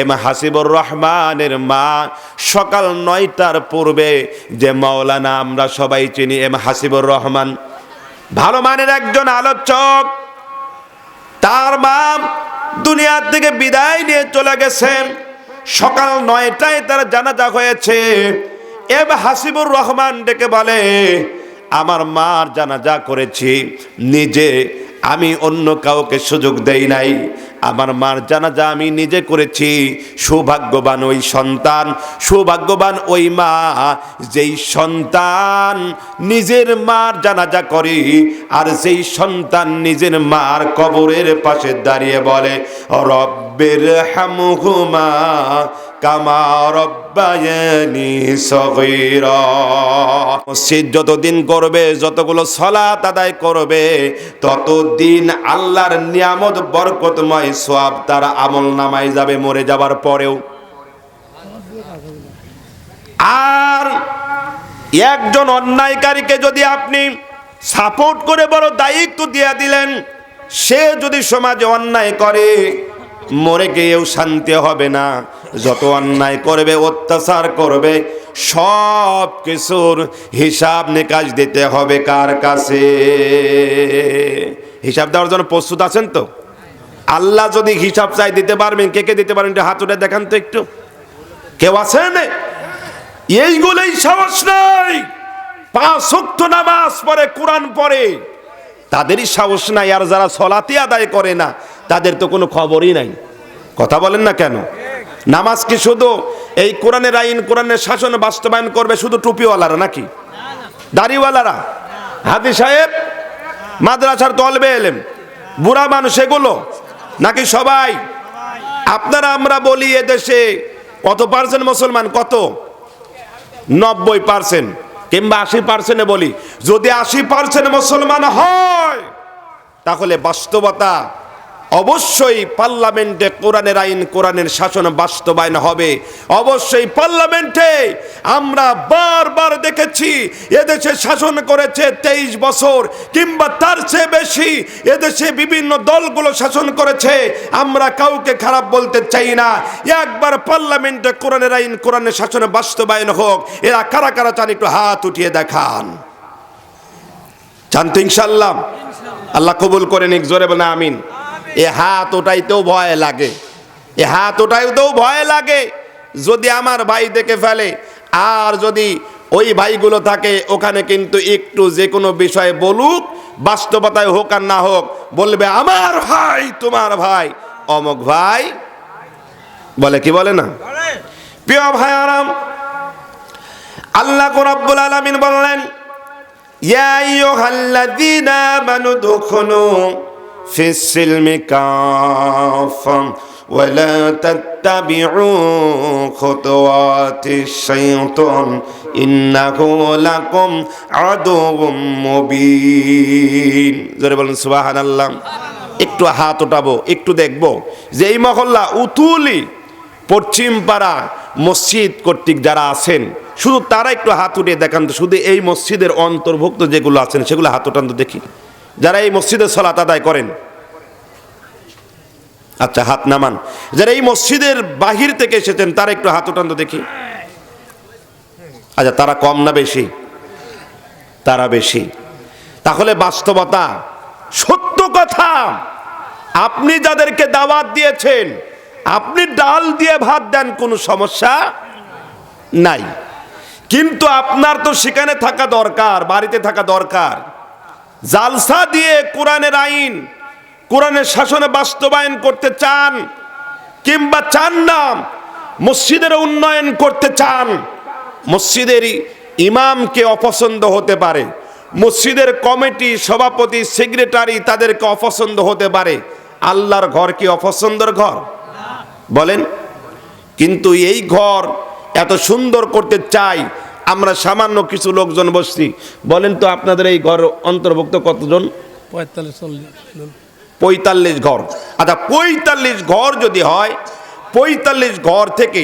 M Hasibur রহমানের মা, সকাল নয়টার পূর্বে যে মাওলানা আমরা সবাই চিনি, এম হাসিবুর রহমান। ভালো মানের একজন আলোচক। তার মা দুনিয়ার থেকে বিদায় নিয়ে চলে গেছেন সকাল নয়টায় তার জানাজা হয়েছে। এম হাসিবুর রহমান ডেকে বলে, আমার মার জানাজা করেছি। নিজে আমি অন্য কাউকে সুযোগ দেই নাই। আমার মার জানাজা আমি নিজে করেছি। সৌভাগ্যবান ওই সন্তান, সৌভাগ্যবান ওই মা, যেই সন্তান নিজের মার জানাজা করে আর সেই সন্তান নিজের মার কবরের পাশে দাঁড়িয়ে বলে রব্বের হামুহুমা কামা রব্বায়ানি সগীরা। মসজিদ যতদিন করবে, যতগুলো সলাত আদায় করবে, ততদিন আল্লাহর নিয়ামত বরকতময় সওয়াব তার আমল নামায় যাবে মরে যাবার পরেও। আর একজন অন্যায়কারীকে যদি আপনি সাপোর্ট করে বড় দায়িত্ব দিয়ে দিলেন, সে যদি সমাজে অন্যায় করে মরে গিয়েও শান্তি হবে না। যত অন্যায় করবে, অত্যাচার করবে, সব কিছুর হিসাব নিকাশ দিতে হবে কার কাছে? হিসাব দেওয়ার জন্য প্রস্তুত আছেন তো? আল্লাহ যদি হিসাব চাই দিতে পারবেন, কে কে দিতে পারবেন হাত উঠে দেখান তো একটু। কেউ আছেন? এইগুলোই সাহস নাই। পাঁচ নামাজ পড়ে, কোরআন পড়ে। তাদেরই সাহস নাই, আর যারা সলাতি আদায় করে না তাদের তো কোনো খবরই নাই। কথা বলেন না কেন? নামাজ কি শুধু এই কোরআনের আইন, কোরআনের শাসন বাস্তবায়ন করবে শুধু টুপিওয়ালারা নাকি? দাড়িওয়ালারা? হাদি সাহেব, মাদ্রাসার তলবে এলেম। বুড়া মানুষ এগুলো? নাকি সবাই? আপনারা আমরা বলি এদেশে কত পার্সেন্ট মুসলমান? কত? নব্বই পার্সেন্ট কিংবা আশি পার্সেন্টে বলি। যদি আশি পার্সেন্ট মুসলমান হয়, তাহলে বাস্তবতা অবশ্যই পার্লামেন্টে কোরআনের আইন, কোরআনের শাসন বাস্তবায়ন হবে। অবশ্যই পার্লামেন্টে আমরা বারবার দেখেছি, এদেশে শাসন করেছে তেইশ বছর কিংবা তার চেয়ে বেশি এদেশে বিভিন্ন দলগুলো শাসন করেছে। আমরা কাউকে খারাপ বলতে চাই না। একবার পার্লামেন্টে কোরআনের আইন, কোরআনের শাসনে বাস্তবায়ন হোক, এরা কারা কারা চান একটু হাত উঠিয়ে দেখান। চান তো ইনশাল্লাহ আল্লাহ কবুল করেন নিক জোরে বলে আমিন। এ হাত ওটাইতেও ভয় লাগে। এ হাত ওটাইতেও ভয় লাগে। যদি আমার ভাই দেখে ফেলে, আর যদি ওই ভাইগুলো থাকে, ওখানে কিন্তু একটু যে কোনো বিষয়ে বলুক, বাস্তবতায় হোক আর না হোক, বলবে, আমার ভাই, তোমার ভাই। অমক ভাই বলে, কি বলে না? প্রিয় ভাই আরাম, আল্লাহ রাব্বুল আলামিন বললেন, ইয়া আইয়ুহাল্লাযীনা আমানু দুখুলু ফিস সিলমি কাফাম ولا تتبعوا خطوات الشيطان إنه لكم عدو مبين জোরে বলুন সুবহানাল্লাহ একটু হাত উঠাবো একটু দেখবো যে এই মহল্লা উতুলি পশ্চিম পাড়া মসজিদ কর্তৃক যারা আছেন শুধু তারা একটু হাত উঠিয়ে দেখান তো শুধু এই মসজিদের অন্তর্ভুক্ত যেগুলো আছেন সেগুলো হাত উঠান তো দেখি যারা এই মসজিদের সলাত আদায় করেন। আচ্ছা হাত নামান। যারা এই মসজিদের বাহির থেকে এসেছেন, তারা একটু হাত উঠান তো দেখি। আচ্ছা তারা কম না বেশি? তারা বেশি। তাহলে বাস্তবতা, সত্য কথা। আপনি যাদেরকে দাওয়াত দিয়েছেন, আপনি ডাল দিয়ে ভাত দেন, কোনো সমস্যা নাই। কিন্তু আপনার তো সেখানে থাকা দরকার, বাড়িতে থাকা দরকার। জালসা দিয়ে কোরআনের আইন, কোরআনের শাসনে বাস্তবায়ন করতে চান কিংবা চান না, মসজিদের উন্নয়ন করতে চান, মসজিদের ইমামকে অপছন্দ হতে পারে, মসজিদের কমিটি সভাপতি, সেক্রেটারি তাদেরকে অপছন্দ হতে পারে, আল্লাহর ঘর কি অপছন্দর ঘর? বলেন, কিন্তু এই ঘর এত সুন্দর করতে চাই আমরা সামান্য কিছু লোকজন বসছি। বলেন তো আপনাদের এই ঘর অন্তর্ভুক্ত কতজন? পঁয়তাল্লিশ পঁয়তাল্লিশ ঘর। আচ্ছা পঁয়তাল্লিশ ঘর যদি হয় পঁয়তাল্লিশ ঘর থেকে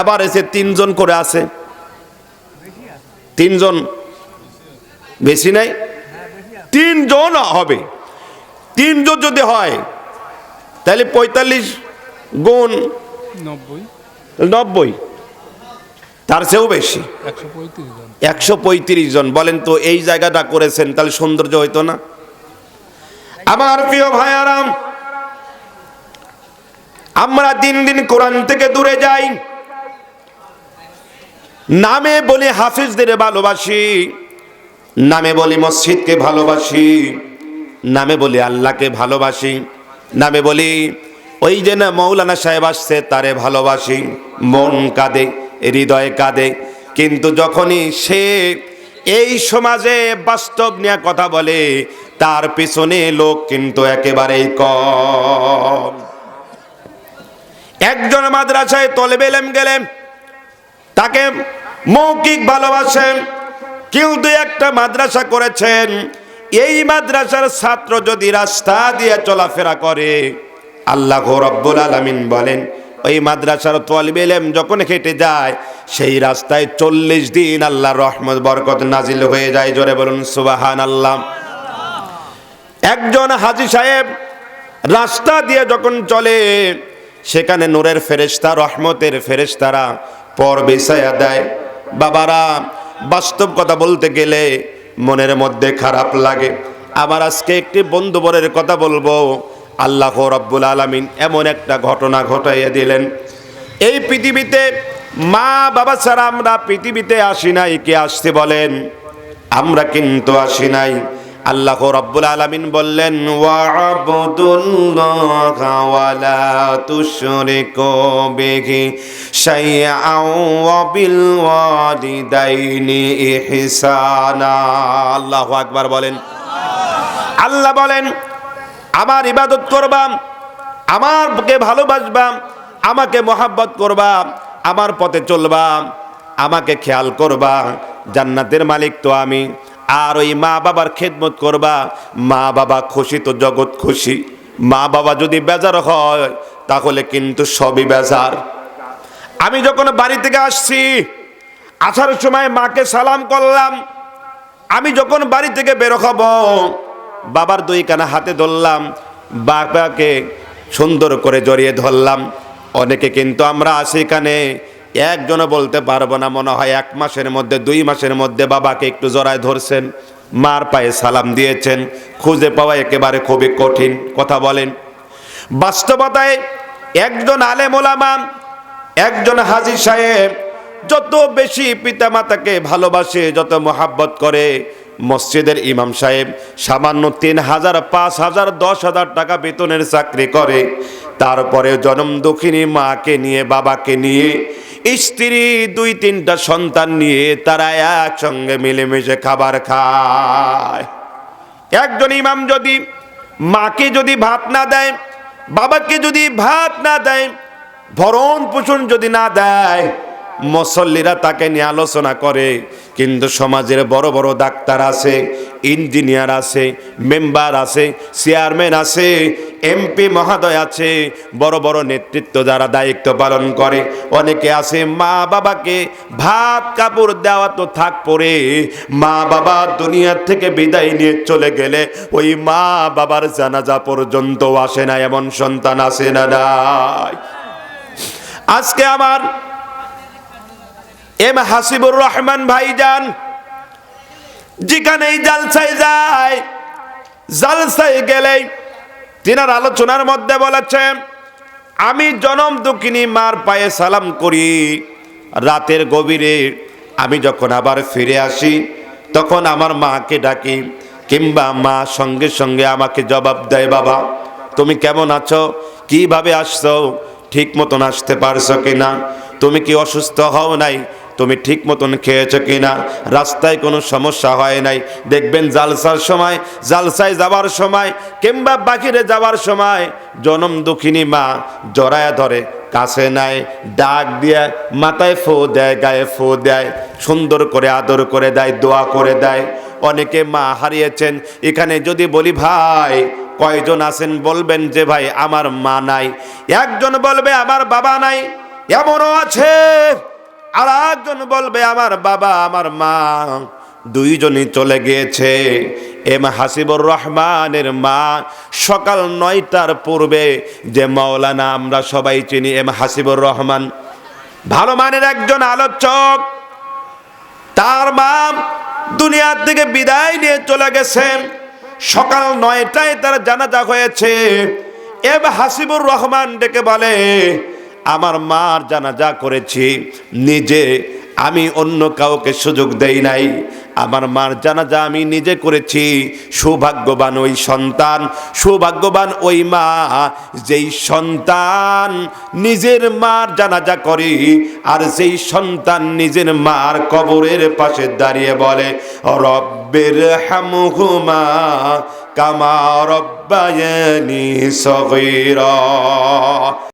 এবার এসে তিনজন করে আছে। তিনজন বেশি নাই? তিনজন হবে। তিনজন যদি হয় তাহলে পঁয়তাল্লিশ গুণ নব্বই। নব্বই। তার চেয়েও বেশি। একশো পঁয়ত্রিশ জন। বলেন তো, এই জায়গাটা করেছেন, তাহলে সৌন্দর্য হইতো না? আমার প্রিয় ভাইয়ারাম আমরা দিন দিন কোরআন থেকে দূরে যাই। নামে বলি হাফিজদের ভালোবাসি, নামে বলি মসজিদকে ভালোবাসি, নামে বলি আল্লাহকে ভালোবাসি, নামে বলি, ওই যে না মৌলানা সাহেব আসছে, তারে ভালোবাসি, মন কাঁদে। হৃদয় কাঁদে। কিন্তু যখনই সে এই সমাজে বাস্তব নিয়ে কথা বলে, তার পিছনে লোক কিন্তু একেবারেই কম। একজন মাদ্রাসায় তলবে এলেম গেলেন তাকে মৌখিক ভালোবাসেন কেউ কিন্তু একটা মাদ্রাসা করেছেন, এই মাদ্রাসার ছাত্র যদি রাস্তা দিয়ে চলাফেরা করে, আল্লাহ রব্বুল আলামিন বলেন ওই মাদ্রাসার তলবে এলেম যখন হেঁটে যায়, সেই রাস্তায় চল্লিশ দিন আল্লাহ রহমত, বরকত নাজিল হয়ে যায়। জোরে বলুন সুবাহান আল্লাহ একজন হাজি সাহেব রাস্তা দিয়ে যখন চলে, সেখানে নূরের ফেরেশতা, রহমতের ফেরেশতারা পর বিছায়া দেয়। বাবারা, বাস্তব কথা বলতে গেলে মনের মধ্যে খারাপ লাগে। আমার আজকে একটি বন্ধুবরের কথা বলব। আল্লাহ রব্বুল আলামিন এমন একটা ঘটনা ঘটাইয়া দিলেন। এই পৃথিবীতে মা বাবা ছাড়া আমরা পৃথিবীতে আসি নাই, কে আসতে বলেন? আমরা কিন্তু আসি নাই। আল্লাহ রব্বুল আলামিন বললেন আল্লাহু আকবার বলেন। আল্লাহ বলেন আমার ইবাদত করবাম, আমারকে ভালোবাসবাম, আমাকে মহাব্বত করবা আমার পথে চলবা আমাকে খেয়াল করবা জান্নাতের মালিক তো আমি। আর ওই মা বাবার খেদমত করবা, মা বাবা খুশি তো জগৎ খুশি। মা বাবা যদি বেজার হয়, তাহলে কিন্তু সবই বেজার। আমি যখন বাড়ি থেকে আসছি, আসার সময় মাকে সালাম করলাম। আমি যখন বাড়ি থেকে বের হব বাবার দুই কানা হাতে ধরলাম, বাবাকে সুন্দর করে জড়িয়ে ধরলাম। অনেকে কিন্তু আমরা আসি এখানে, একজনও বলতে পারব না, মনে হয় এক মাসের মধ্যে, দুই মাসের মধ্যে বাবাকে একটু জড়ায় ধরছেন। মার পায়ে সালাম দিয়েছেন, খুঁজে পাওয়া একেবারে খুবই কঠিন কথা বলেন। বাস্তবতায় একজন আলেম ওলামা, একজন হাজি সাহেব, যত বেশি পিতামাতাকে ভালোবাসে, যত মোহাব্বত করে মসজিদের ইমাম সাহেব সামান্য তিন হাজার, পাঁচ হাজার, দশ হাজার টাকা বেতনের চাকরি করে। তারপরে জনম দুঃখিনী মাকে নিয়ে, বাবাকে নিয়ে, স্ত্রী দুই তিনটা সন্তান নিয়ে তারা একসঙ্গে মিলেমিশে খাবার খায়। একজন ইমাম যদি মাকে যদি ভাত না দেয়, বাবাকে যদি ভাত না দেয় ভরণ পোষণ যদি না দেয় মুসল্লিরা তাকে নিয়ে আলোচনা করে, কিন্তু সমাজের বড় বড় ডাক্তার আছে, ইঞ্জিনিয়ার আছে, মেম্বার আছে, চেয়ারম্যান আছে, এমপি মহোদয় আছে, বড় বড় নেতৃত্ব যারা দায়িত্ব পালন করে। অনেকে আছে, মা বাবাকে ভাত কাপড় দেওয়া তো থাক পরে, মা বাবা দুনিয়ার থেকে বিদায় নিয়ে চলে গেলে ওই মা বাবার জানাজা পর্যন্ত আসে না, এমন সন্তান আসে না আজকে আমার এম হাসিবুর রহমান ভাইজান, যেখানেই জালসায় যায়, জালসায় গেলেই তিনার আলোচনার মধ্যে বলেছেন আমি জনম দুঃখিনী, মার পায়ে সালাম করি। রাতের গভীরে আমি যখন আবার ফিরে আসি, তখন আমার মাকে ডাকি, কিংবা মা সঙ্গে সঙ্গে আমাকে জবাব দেয়, বাবা, তুমি কেমন আছো? কীভাবে আসছো? ঠিক মতন আসতে পারছ কিনা? তুমি কি অসুস্থ হও নাই? তুমি ঠিক মতন খেয়েছো কিনা? রাস্তায় কোনো সমস্যা হয় নাই। দেখবেন জালসার সময়, জালসায় যাবার সময়, কিংবা বাকিরে যাবার সময় জনম দুঃখিনী মা জড়ায়া ধরে, কাছে নাই, ডাক দিয়ে মাথায় ফো দেয়, গায়ে ফো দেয়, সুন্দর করে আদর করে দেয়, দোয়া করে দেয়। অনেকে মা হারিয়েছেন। এখানে যদি বলি, ভাই, কয়জন আছেন? বলবেন যে, ভাই, আমার মা নাই। একজন বলবে, আমার বাবা নাই। এমনও আছে। আর একজন বলবে, আমার বাবা, আমার মা দুইজনই চলে গিয়েছে। এম হাসিবুর রহমানের মা সকাল নয়টার পূর্বে যে মাওলানা আমরা সবাই চিনি, এম হাসিবুর রহমান। ভালো মানের একজন আলোচক। তার মা দুনিয়ার থেকে বিদায় নিয়ে চলে গেছেন সকাল নয়টায় তার জানাজা হয়েছে। এম হাসিবুর রহমান ডেকে বলে আমার মার জানাজা করেছি, নিজে আমি অন্য কাউকে সুযোগ দেই নাই। আমার মার জানাজা আমি নিজে করেছি, সৌভাগ্যবান ওই সন্তান, সৌভাগ্যবান ওই মা, যেই সন্তান নিজের মার জানাজা করে, আর যেই সন্তান নিজের মার কবরের পাশে দাঁড়িয়ে বলে, রব্বের হামুহুমা কামা রব্বায়ানি সগীরা।